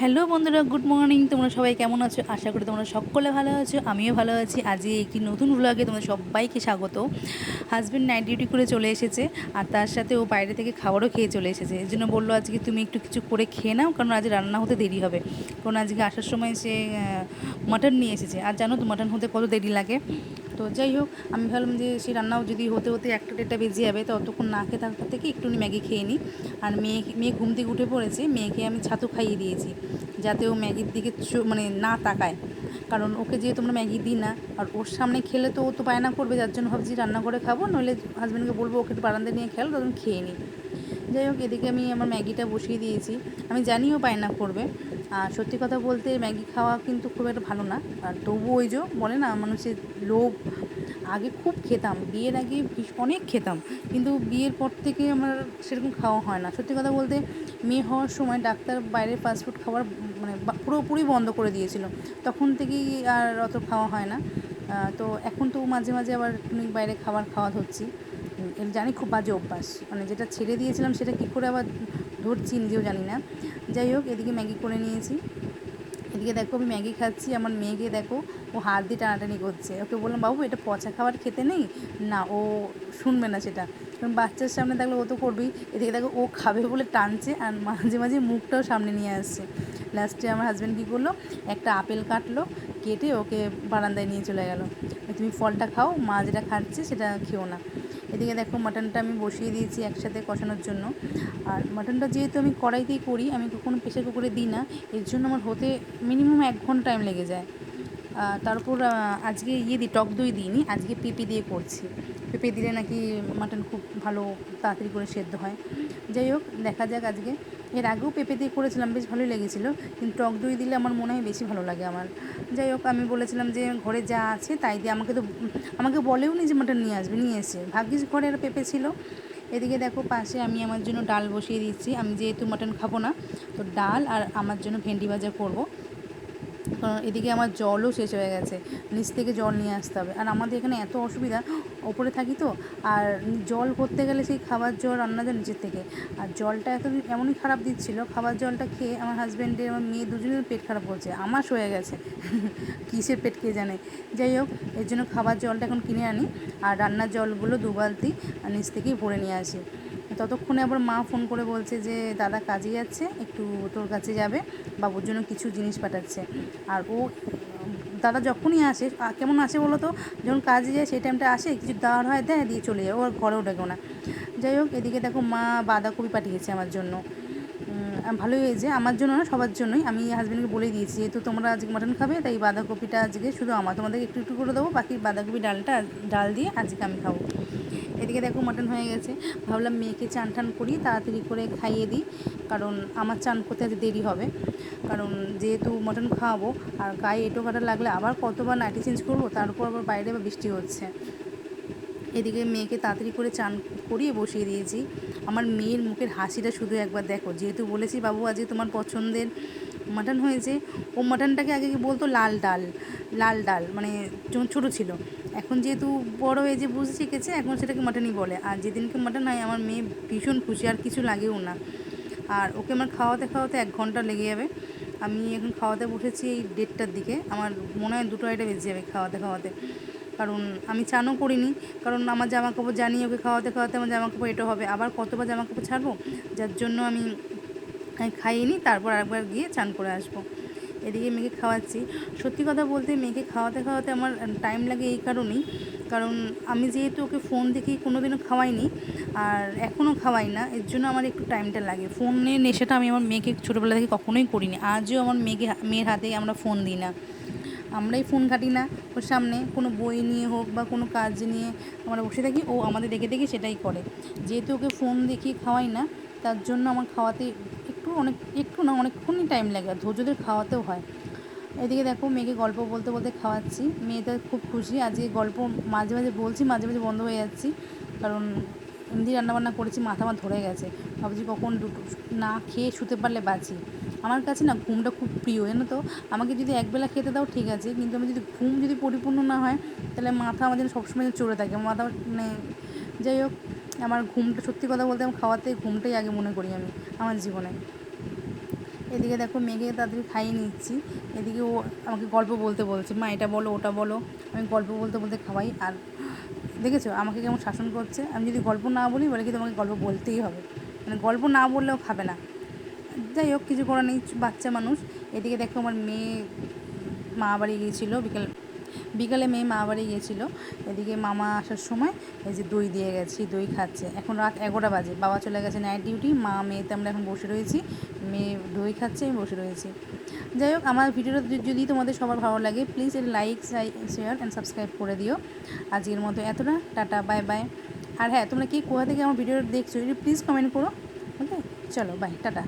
Hello বন্ধুরা, good morning. তোমরা সবাই কেমন আছো? আশা করি তোমরা সকলে ভালো আছো, আমিও ভালো আছি। আজকে একটি নতুন ব্লগে তোমাদের সবাইকে স্বাগত। হাজব্যান্ড নাইট ডিউটি করে চলে এসেছে, আর তার সাথে ও বাইরে থেকে খাবারও খেয়ে চলে এসেছে। এই জন্য বলল আজকে তুমি একটু কিছু করে খেয়ে নাও, কারণ আজ রান্না হতে দেরি হবে। কারণ আজকে আসার সময় সে মাটন নিয়ে এসেছে। আর জানো তো মাটন হতে কত দেরি লাগে? তো যাই হোক, আমি ভাবলাম যে সে রান্নাও যদি হতে হতে একটা দেড়টা বেজে যাবে, তো অতক্ষণ না খেয়ে থাকার থেকে একটুখানি ম্যাগি খেয়ে নিই। আর মেয়ে মেয়ে ঘুম থেকে উঠে পড়েছে, মেয়েকে আমি ছাতু খাইয়ে দিয়েছি, যাতে ও ম্যাগির দিকে মানে না তাকায়। কারণ ওকে যেহেতু আমরা ম্যাগি দিই না, আর ওর সামনে খেলে তো ও তো বায়না করবে, যার জন্য ভাবছি রান্না করে খাব, নইলে হাজব্যান্ডকে বলব ওকে একটু বারান্দায় নিয়ে খেলো, তখন খেয়ে নিই। যাই হোক, এদিকে আমি আমার ম্যাগিটা বসিয়ে দিয়েছি। আমি জানিও বায়না করবে। আর সত্যি কথা বলতে, ম্যাগি খাওয়া কিন্তু খুব একটা ভালো না। আর তবু ওই যে বলে না, মানুষের লোভ। আগে খুব খেতাম, বিয়ের আগে অনেক খেতাম। কিন্তু বিয়ের পর থেকে আমার সেরকম খাওয়া হয় না। সত্যি কথা বলতে, মেয়ে হওয়ার সময় ডাক্তার বাইরের ফাস্টফুড খাওয়ার মানে পুরোপুরি বন্ধ করে দিয়েছিল। তখন থেকেই আর অত খাওয়া হয় না। তো এখন তো মাঝে মাঝে আবার বাইরে খাবার খাওয়া এর জানি খুব বাজে অভ্যাস। মানে যেটা ছেড়ে দিয়েছিলাম সেটা কী করে আবার ধরছি নিজেও জানি না। যাই হোক, এদিকে ম্যাগি করে নিয়েছি। এদিকে দেখো, আমি ম্যাগি খাচ্ছি, আমার মেয়েকে দেখো, ও হাত দিয়ে টানাটানি করছে। ওকে বললাম, বাবু, এটা পচা খাবার খেতে নেই? না, ও শুনবে না সেটা। কারণ বাচ্চার সামনে দেখলে, ও তো করবেই। এদিকে দেখো, ও খাবে বলে টানছে, আর মাঝে মাঝে মুখটাও সামনে নিয়ে আসছে। লাস্টে আমার হাজব্যান্ড কী করল, একটা আপেল কাটলো কেটে ওকে বারান্দায় নিয়ে চলে গেল। তুমি ফলটা খাও, মা যেটা খাচ্ছে সেটা খেও না। এদিকে দেখো মাটনটা আমি বসিয়ে দিয়েছি একসাথে কষানোর জন্য। আর মাটনটা যেহেতু আমি কড়াইতেই করি, আমি কখনো প্রেশার কুকারে দিই না, এর জন্য আমার হতে মিনিমাম এক ঘণ্টা টাইম লেগে যায়। তারপর আজকে ইয়ে দিই, টক দই দিইনি, আজকে পেঁপে দিয়ে করছি। পেঁপে দিলে নাকি মাটন খুব ভালো, তাড়াতাড়ি করে সেদ্ধ হয়। যাই হোক, দেখা যাক আজকে। এর আগেও পেঁপে দিয়ে করেছিলাম, বেশ ভালোই লেগেছিলো। কিন্তু টক দই দিলে আমার মনে হয় বেশি ভালো লাগে আমার। যাই হোক, আমি বলেছিলাম যে ঘরে যা আছে তাই দিয়ে আমাকে তো, আমাকে বলেও নি যে মাটন নিয়ে আসবে, নিয়ে এসে। ভাগ্যিস ঘরে আর পেঁপে ছিল। এদিকে দেখো পাশে আমি আমার জন্য ডাল বসিয়ে দিচ্ছি। আমি যেহেতু মাটন খাব না, তো ডাল আর আমার জন্য ভেন্ডি ভাজা করব। কারণ এদিকে আমার জলও শেষ হয়ে গেছে। নিচ থেকে জল নিয়ে আসতে হবে। আর আমাদের এখানে এত অসুবিধা, ওপরে থাকি তো। আর জল করতে গেলে সেই খাবার জল রান্না যায় নিচের থেকে। আর জলটা এত এমনই খারাপ দিচ্ছিল, খাবার জলটা খেয়ে আমার হাজব্যান্ডের আমার মেয়ে দুজনের পেট খারাপ করছে, আমার হয়ে গেছে। কিসের পেট কে জানে? যাই হোক, এর জন্য খাবার জলটা এখন কিনে আনি। আর রান্নার জলগুলো দু বালতি নিচ থেকেই ভরে নিয়ে আসি। ততক্ষণে আবার মা ফোন করে বলছে যে, দাদা কাজে যাচ্ছে, একটু তোর কাছে যাবে, বাবুর জন্য কিছু জিনিস পাঠাচ্ছে। আর ও, দাদা যখনই আসে কেমন আসে বলো তো? যখন কাজে যায়, সেই টাইমটা আসে, কিছু দেওয়ার হয়, দেয়, দিয়ে চলে যায়, ও আর ঘরেও ডেকেও না। যাই হোক, এদিকে দেখো মা বাঁধাকপি পাঠিয়েছে আমার জন্য। ভালোই হয়েছে, আমার জন্য না, সবার জন্যই। আমি হাজব্যান্ডকে বলে দিয়েছি, যেহেতু তোমরা আজকে মাটন খাবে, তাই বাঁধাকপিটা আজকে শুধু আমার, তোমাদেরকে একটু একটু করে দেবো, বাকি বাঁধাকপি ডালটা, ডাল দিয়ে আজকে আমি খাব। এদিকে দেখো মাটন হয়ে গেছে। ভাবলাম মেয়েকে চান টান করি, তাড়াতাড়ি করে খাইয়ে দিই, কারণ আমার চান করতে দেরি হবে। কারণ যেহেতু মটন খাওয়াবো, আর গায়ে এঁটো কাটা লাগলে আবার কতবার নাইটি চেঞ্জ করব, তার উপর আবার বাইরে আবার বৃষ্টি হচ্ছে। এদিকে মেয়েকে তাড়াতাড়ি করে চান করিয়ে বসিয়ে দিয়েছি। আমার মেয়ের মুখের হাসিটা শুধু একবার দেখো। যেহেতু বলেছি, বাবু, আজকে তোমার পছন্দের মাটন হয়েছে। ও মাটনটাকে আগে বলতো? লাল ডাল। লাল ডাল মানে ছোটো ছিল। এখন যেহেতু বড় হয়ে যে বুঝে শিখেছে, এখন সেটাকে মাটনই বলে। আর যেদিনকে মাটন হয়, আমার মেয়ে ভীষণ খুশি, আর কিছু লাগেও না। আর ওকে আমার খাওয়াতে খাওয়াতে এক ঘণ্টা লেগে যাবে। আমি এখন খাওয়াতে বসেছি এই দেড়টার দিকে। আমার মনে হয় দুটো আড়াইটা বেজে যাবে খাওয়াতে খাওয়াতে। কারণ আমি চানও করিনি। কারণ আমার জামা কাপড় জানি ওকে খাওয়াতে খাওয়াতে আমার জামা কাপড় এটা হবে। আবার কতবার জামা কাপড় ছাড়বো? যার জন্য আমি খাইয়ে নিই তারপর আরেকবার গিয়ে চান করে আসব। এদিকে মেয়েকে খাওয়াচ্ছি। সত্যি কথা বলতে মেয়েকে খাওয়াতে খাওয়াতে আমার টাইম লাগে এই কারণেই। কারণ আমি যেহেতু ওকে ফোন দেখেই কোনো দিনও খাওয়াইনি, আর এখনও খাওয়াই না, এর জন্য আমার একটু টাইমটা লাগে। ফোনের নেশাটা আমি আমার মেয়েকে ছোটোবেলা থেকে কখনোই করিনি। আজও আমার মেয়েকে, মেয়ের হাতে আমরা ফোন দিই না। আমরাই ফোন ঘাঁটি না। ওর সামনে কোনো বই নিয়ে হোক বা কোনো কাজ নিয়ে আমরা বসে থাকি, ও আমাদের দেখে দেখে সেটাই করে। যেহেতু ওকে ফোন দেখিয়ে খাওয়াই না, তার জন্য আমার খাওয়াতে একটু অনেক, একটু না, অনেকক্ষণই টাইম লাগে, আর ধৈর্যদের খাওয়াতেও হয়। এদিকে দেখো, মেয়েকে গল্প বলতে বলতে খাওয়াচ্ছি। মেয়েটা খুব খুশি, আজকে গল্প মাঝে মাঝে বলছি, মাঝে মাঝে বন্ধ হয়ে যাচ্ছি। কারণ এমনি রান্নাবান্না করেছি, মাথা আমার ধরে গেছে। ভাবছি কখন দুটো না খেয়ে শুতে পারলে বাঁচি। আমার কাছে না ঘুমটা খুব প্রিয়, জানো তো? আমাকে যদি একবেলা খেতে দাও, ঠিক আছে। কিন্তু আমি যদি ঘুম যদি পরিপূর্ণ না হয়, তাহলে মাথা আমার যেন সবসময় চড়ে থাকে। মাথা মানে যাই হোক আমার ঘুমটা, সত্যি কথা বলতে আমি খাওয়াতে ঘুমটাই আগে মনে করি আমি, আমার জীবনে। এদিকে দেখো মেঘে তাড়াতাড়ি খাইয়ে নিচ্ছি। এদিকে ও আমাকে গল্প বলতে বলছে, মা, এটা বলো, ওটা বলো। আমি গল্প বলতে বলতে খাওয়াই, আর দেখেছ, আমাকে কেমন শাসন করছে? আমি যদি গল্প না বলি, বলে কি তোমাকে গল্প বলতেই হবে? মানে গল্প না বললেও খাবে না। যাই হোক, কিছু করার নেই, বাচ্চা মানুষ। এদিকে দেখো আমার মেয়ে, মা বাড়ি গিয়েছিল বিকেল বিকালে মেয়ে মা বাড়ি গিয়েছিল। এদিকে মামা আসার সময় এই যে দই দিয়ে গেছি, দই খাচ্ছে। এখন রাত এগারোটা বাজে, বাবা চলে গেছে নাইট ডিউটি মা, মেয়েতে আমরা এখন বসে রয়েছি। মেয়ে দই খাচ্ছে, আমি বসে রয়েছি। যাই হোক, আমার ভিডিওটা যদি- তোমাদের সবার ভালো লাগে প্লিজ এর লাইক শেয়ার অ্যান্ড সাবস্ক্রাইব করে দিও। আজকের মতো এতটা, টাটা বাই বাই আর হ্যাঁ তোমরা কি কোথা থেকে আমার ভিডিওটা দেখছ প্লিজ কমেন্ট করো। ওকে চলো বাই টাটা।